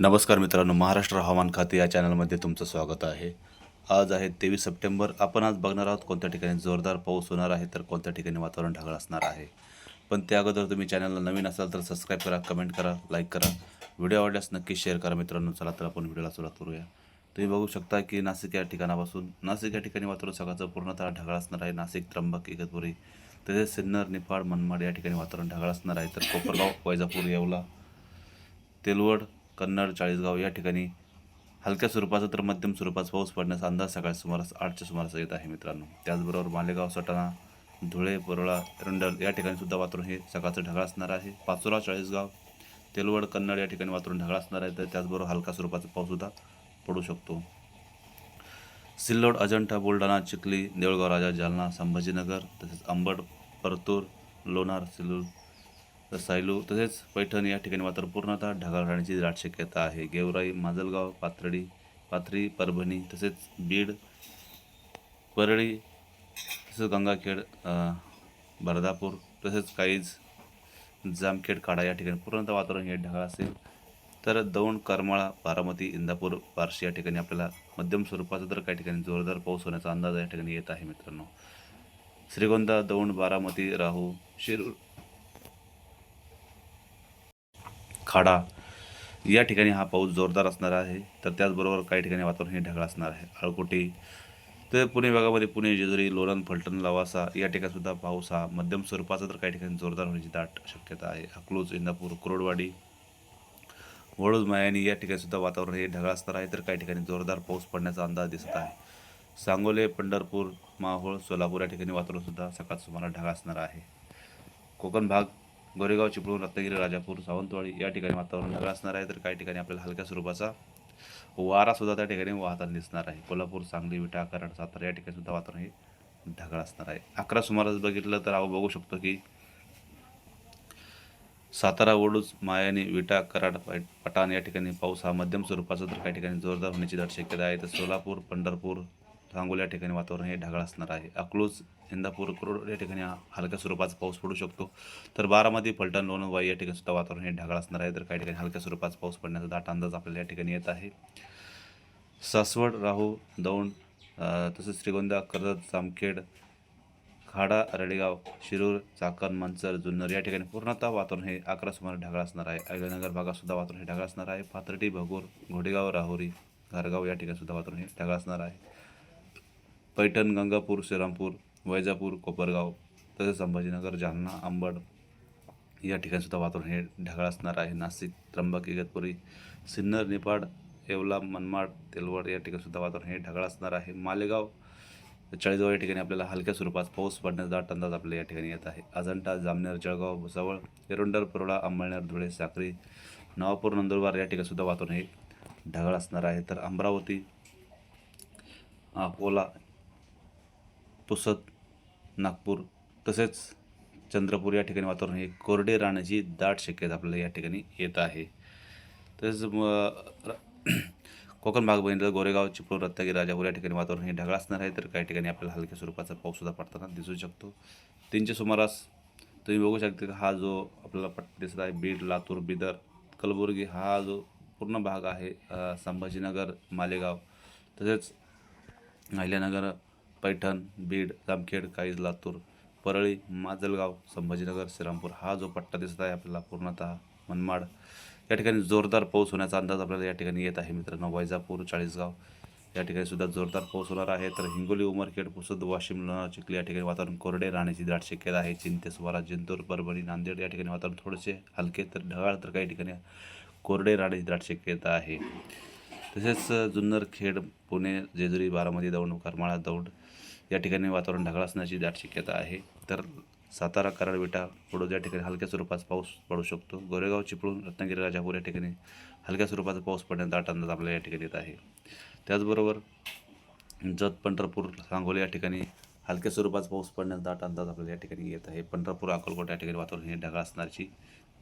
नमस्कार मित्रांनो महाराष्ट्र हवामान खाते या चॅनलमध्ये तुमचं स्वागत आहे. आज आहे तेवीस सप्टेंबर. आपण आज बघणार आहोत कोणत्या ठिकाणी जोरदार पाऊस होणार आहे तर कोणत्या ठिकाणी वातावरण ढगाळ असणार आहे. पण त्या अगोदर तुम्ही चॅनलला नवीन असाल तर सबस्क्राईब करा कमेंट करा लाईक करा. व्हिडिओ आवडल्यास नक्की शेअर करा मित्रांनो. चला तर आपण व्हिडिओला सुरुवात करूया. तुम्ही बघू शकता की नाशिक या ठिकाणापासून नाशिक या ठिकाणी वातावरण सकाळचं पूर्णतः ढगाळ असणार आहे. नाशिक त्र्यंबक इगतपुरी तसेच सिन्नर निफाड मनमाड या ठिकाणी वातावरण ढगाळ असणार आहे. तर कोपरगाव वैजापूर येवला तेलवड कन्नड चाळीसगाव या ठिकाणी हलक्या स्वरूपाचा तर मध्यम स्वरूपाचा पाऊस पडण्याचा अंदाज सकाळी सुमारास आठच्या सुमारास येत आहे मित्रांनो. त्याचबरोबर मालेगाव सटाणा धुळे परोळा रंडल या ठिकाणी सुद्धा वातावरण हे सकाळचं ढगाळ असणार आहे. पाचोरा चाळीसगाव तेलवड कन्नड या ठिकाणी वातावरण ढगाळ असणार आहे. तर त्याचबरोबर हलका स्वरूपाचा पाऊससुद्धा पडू शकतो. सिल्लोड अजंठा बुलढाणा चिखली देऊळगाव राजा जालना संभाजीनगर तसेच अंबड परतूर लोणार सिल्लोड सायलू तसेच पैठण या ठिकाणी मात्र पूर्णतः ढगाळ राहण्याची दाट शक्यता आहे. गेवराई माजलगाव पाथर्डी पाथरी परभणी तसेच बीड परळी तसेच गंगाखेड बर्दापूर तसेच काहीच जामखेड काडा या ठिकाणी पूर्णतः वातावरण हे ढगाळ असेल. तर दौंड करमाळा बारामती इंदापूर बार्शी या ठिकाणी आपल्याला मध्यम स्वरूपाचा तर काही ठिकाणी जोरदार पाऊस होण्याचा अंदाज या ठिकाणी येत आहे मित्रांनो. श्रीगोंदा दौंड बारामती राहू शिरूर खाडा या ठिकाणी हा पाऊस जोरदार असणार आहे. तर त्याचबरोबर काही ठिकाणी वातावरण हे ढगाळ असणार आहे. अळकोटी तर पुणे भागामध्ये पुणे जेजुरी लोणंद फलटण लवासा या ठिकाणीसुद्धा पाऊस हा मध्यम स्वरूपाचा तर काही ठिकाणी जोरदार होण्याची दाट शक्यता आहे. अकलूज इंदापूर कुरोडवाडी वडूज मायानी या ठिकाणीसुद्धा वातावरण हे ढगाळ असणार आहे. तर काही ठिकाणी जोरदार पाऊस पडण्याचा अंदाज दिसत आहे. सांगोले पंढरपूर माहोळ सोलापूर या ठिकाणी वातावरणसुद्धा सकाळ सुमारा ढगाळ असणार आहे. कोकण भाग गोरेगाव चिपळूण रत्नागिरी राजापूर सावंतवाडी या ठिकाणी वातावरण ढगाळ असणार आहे. तर काही ठिकाणी आपल्याला हलक्या स्वरूपाचा वारासुद्धा त्या ठिकाणी वाहताना दिसणार आहे. कोल्हापूर सांगली विटा कराड सातारा या ठिकाणी सुद्धा वातावरण हे ढगाळ असणार आहे. अकरा सुमारास बघितलं तर आपण बघू शकतो की सातारा वडूज मायानी विटा कराड पटाण या ठिकाणी पाऊस हा मध्यम स्वरूपाचा तर काही ठिकाणी जोरदार होण्याची दाट शक्यता आहे. तर सोलापूर पंढरपूर सांगोला या ठिकाणी वातावरण हे ढगाळ असणार आहे. अकलूज इंदापूर करोड या ठिकाणी हलक्या स्वरूपाचा पाऊस पडू शकतो. तर बारामती फलटण लोणंद वाई या ठिकाणी सुद्धा वातावरण हे ढगाळ असणार आहे. तर काही ठिकाणी हलक्या स्वरूपाचा पाऊस पडण्याचा दाट अंदाज आपल्याला या ठिकाणी येत आहे. सासवड राहू दौंड तसेच श्रीगोंदा कर्जत जामखेड खाडा रडेगाव शिरूर चाकण मंचर जुन्नर या ठिकाणी पूर्णतः वातावरण हे अकरा सुमारे ढगाळ असणार आहे. अहिल्यानगर भागात सुद्धा वातावरण हे ढगाळ असणार आहे. पाथर्डी भगूर घोडेगाव राहुरी घरगाव या ठिकाणी सुद्धा वातावरण हे ढगाळ असणार आहे. पैठण गंगापूर श्रीरामपूर वैजापूर कोपरगाव तसेच संभाजीनगर जालना अंबड या ठिकाणीसुद्धा वातावरण हे ढगाळ असणार आहे. नाशिक त्र्यंबक इगतपुरी सिन्नर निपाड येवला मनमाड तेलवड या ठिकाणीसुद्धा वातावरण हे ढगाळ असणार आहे. मालेगाव चाळीसगाव या ठिकाणी आपल्याला हलक्या स्वरूपात पाऊस पडण्याचा दाट अंदाज आपल्या या ठिकाणी येत आहे. अजंठा जामनेर जळगाव भुसावळ एरोंडर परोळा अंबळनेर धुळे साक्री नवापूर नंदुरबार या ठिकाणीसुद्धा वातावरण हे ढगाळ असणार आहे. तर अमरावती अकोला पुसद नागपूर तसेच चंद्रपूर या ठिकाणी वातावरण हे कोरडे राहण्याची दाट शक्यता आपल्याला या ठिकाणी येत आहे. तसेच कोकण भाग बहिणीला गोरेगाव चिपळूण रत्नागिरी राजापूर या ठिकाणी वातावरण हे ढगाळ असणार आहे. तर काही ठिकाणी आपल्याला हलक्या स्वरूपाचा पाऊससुद्धा पडताना दिसू शकतो. तीनच्या सुमारास तुम्ही बघू शकता हा जो आपल्याला पट दिसत आहे बीड लातूर बिदर कलबुर्गी हा जो पूर्ण भाग आहे संभाजीनगर मालेगाव तसेच अहिल्यानगर पैठण बीड जामखेड काईज लातूर परळी माजलगाव संभाजीनगर श्रीरामपूर हा जो पट्टा दिसत आहे आपल्याला पूर्णतः मनमाड. या ठिकाणी जोरदार पाऊस होण्याचा अंदाज आपल्याला या ठिकाणी येत आहे मित्रांनो. वैजापूर चाळीसगाव या ठिकाणी सुद्धा जोरदार पाऊस होणार आहे. तर हिंगोली उमरखेड पुसद वाशिम लोणार चिखली या ठिकाणी वातावरण कोरडे राहण्याची दाट शक्यता आहे चिंते सुवारा जिंतूर परभणी नांदेड या ठिकाणी वातावरण थोडेसे हलके तर ढगाळ तर काही ठिकाणी कोरडे राहण्याची दाट शक्यता आहे तसेच जुन्नर खेड पुणे जेजुरी बारामती दौंड करमाळा दौंड या ठिकाणी वातावरण ढगाळ असण्याची दाट शक्यता आहे. तर सातारा कराड विटा पडोद या ठिकाणी हलक्या स्वरूपाचा पाऊस पडू शकतो गोरेगाव चिपळूण रत्नागिरी राजापूर या ठिकाणी हलक्या स्वरूपाचा पाऊस पडण्याचा दाट अंदाज आपल्याला या ठिकाणी येत आहे. त्याचबरोबर जत पंढरपूर सांगोली या ठिकाणी हलक्या स्वरूपाचा पाऊस पडण्याचा दाट अंदाज आपल्याला या ठिकाणी येत आहे. पंढरपूर अकोलकोट या ठिकाणी वातावरण हे ढगाळ असण्याची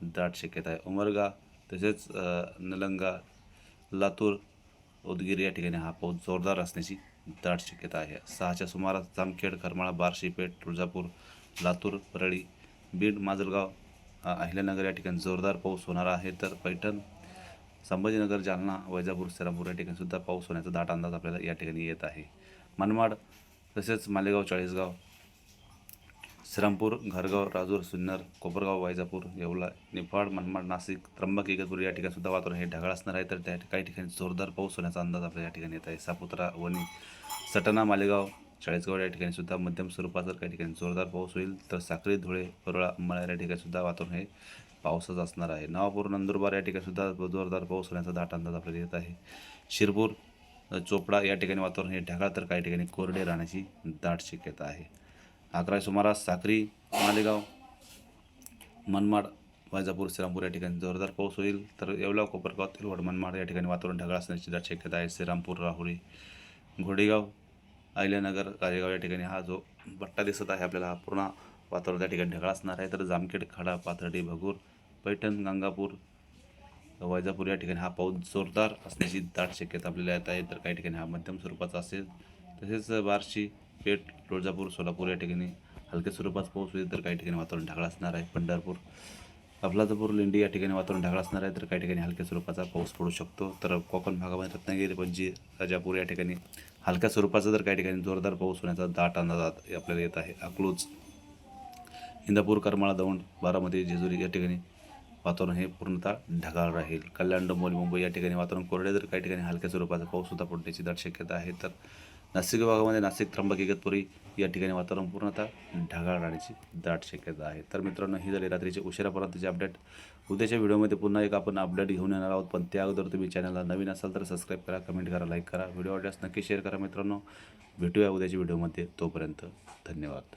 दाट शक्यता आहे. उमरगा तसेच नलंगा निलंगा लातूर उदगीर या ठिकाणी हा पाऊस जोरदार असण्याची दाट शक्यता आहे. सहाच्या सुमारास जामखेड करमाळा बार्शीपेठ तुळजापूर लातूर परळी बीड माजलगाव अहिल्यानगर या ठिकाणी जोरदार पाऊस होणार आहे. तर पैठण संभाजीनगर जालना वैजापूर श्रीरामपूर या ठिकाणी सुद्धा पाऊस होण्याचा दाट अंदाज आपल्याला या ठिकाणी येत आहे. मनमाड तसेच मालेगाव चाळीसगाव श्रीरामपूर घरगाव राजूर सुन्नर कोपरगाव वैजापूर येवला निफाड मनमाड नाशिक त्र्यंबक इगतपूर या ठिकाणी सुद्धा वातावरण हे ढगाळ असणार आहे. तर त्या काही ठिकाणी जोरदार पाऊस होण्याचा अंदाज आपल्या या ठिकाणी येत आहे. सापुत्रा वणी सटाणा मालेगाव चाळीसगाव या ठिकाणी सुद्धा मध्यम स्वरूपाचा काही ठिकाणी जोरदार पाऊस होईल. तर साक्री धुळे परोळा अंबाळा या ठिकाणी सुद्धा वातावरण हे पावसाचं असणार आहे. नवापूर नंदुरबार या ठिकाणी सुद्धा जोरदार पाऊस होण्याचा दाट अंदाज आपल्याला येत आहे. शिरपूर चोपडा या ठिकाणी वातावरण हे ढगाळ तर काही ठिकाणी कोरडे राहण्याची दाट शक्यता आहे. अकरा सुमारास साक्री मालेगाव मनमाड वैजापूर श्रीरामपूर या ठिकाणी जोरदार पाऊस होईल. तर येवला कोपरगाव तिरवड मनमाड या ठिकाणी वातावरण ढगाळ असण्याची दाट शक्यता आहे. श्रीरामपूर राहुरी घोडेगाव अहिल्यानगर काळेगाव या ठिकाणी हा जो पट्टा दिसत आहे आपल्याला हा पूर्ण वातावरण त्या ठिकाणी ढगाळ असणार आहे. तर जामखेड खडा पाथर्डी भगूर पैठण गंगापूर वैजापूर या ठिकाणी हा पाऊस जोरदार असण्याची दाट शक्यता आपल्याला येत आहे. तर काही ठिकाणी हा मध्यम स्वरूपाचा असेल. तसेच बार्शी पेठ तुळजापूर सोलापूर या ठिकाणी हलक्या स्वरूपात पाऊस होईल तर काही ठिकाणी वातावरण ढगाळ असणार आहे. पंढरपूर अफलातपूर लेंडी या ठिकाणी वातावरण ढगाळ असणार आहे तर काही ठिकाणी हलक्या स्वरूपाचा पाऊस पडू शकतो. तर कोकण भागामध्ये रत्नागिरी पणजी राजापूर या ठिकाणी हलक्या स्वरूपाचा तर काही ठिकाणी जोरदार पाऊस होण्याचा दाट अंदाज आपल्याला येत आहे. अकलूज इंदापूर करमाळा दौंड बारामती जेजुरी या ठिकाणी वातावरण हे पूर्णतः ढगाळ राहील. कल्याण डोंबोली मुंबई या ठिकाणी वातावरण कोरडे तर काही ठिकाणी हलक्या स्वरूपाचा पाऊससुद्धा पडण्याची दाट शक्यता आहे. तर नाशिक विभागामध्ये नाशिक त्र्यंबक इगतपुरी या ठिकाणी वातावरण पूर्णतः ढगाळ राहण्याची दाट शक्यता आहे. तर मित्रांनो ही झाली रात्रीची उशिरापर्यंतचे अपडेट उद्याच्या व्हिडिओमध्ये पुन्हा एक आपण अपडेट घेऊन येणार आहोत पण त्या अगोदर तुम्ही चॅनलला नवीन असाल तर सबस्क्राईब करा कमेंट करा लाईक करा. व्हिडिओ आवडल्यास नक्की शेअर करा मित्रांनो. भेटूया उद्याच्या व्हिडिओमध्ये. तोपर्यंत धन्यवाद.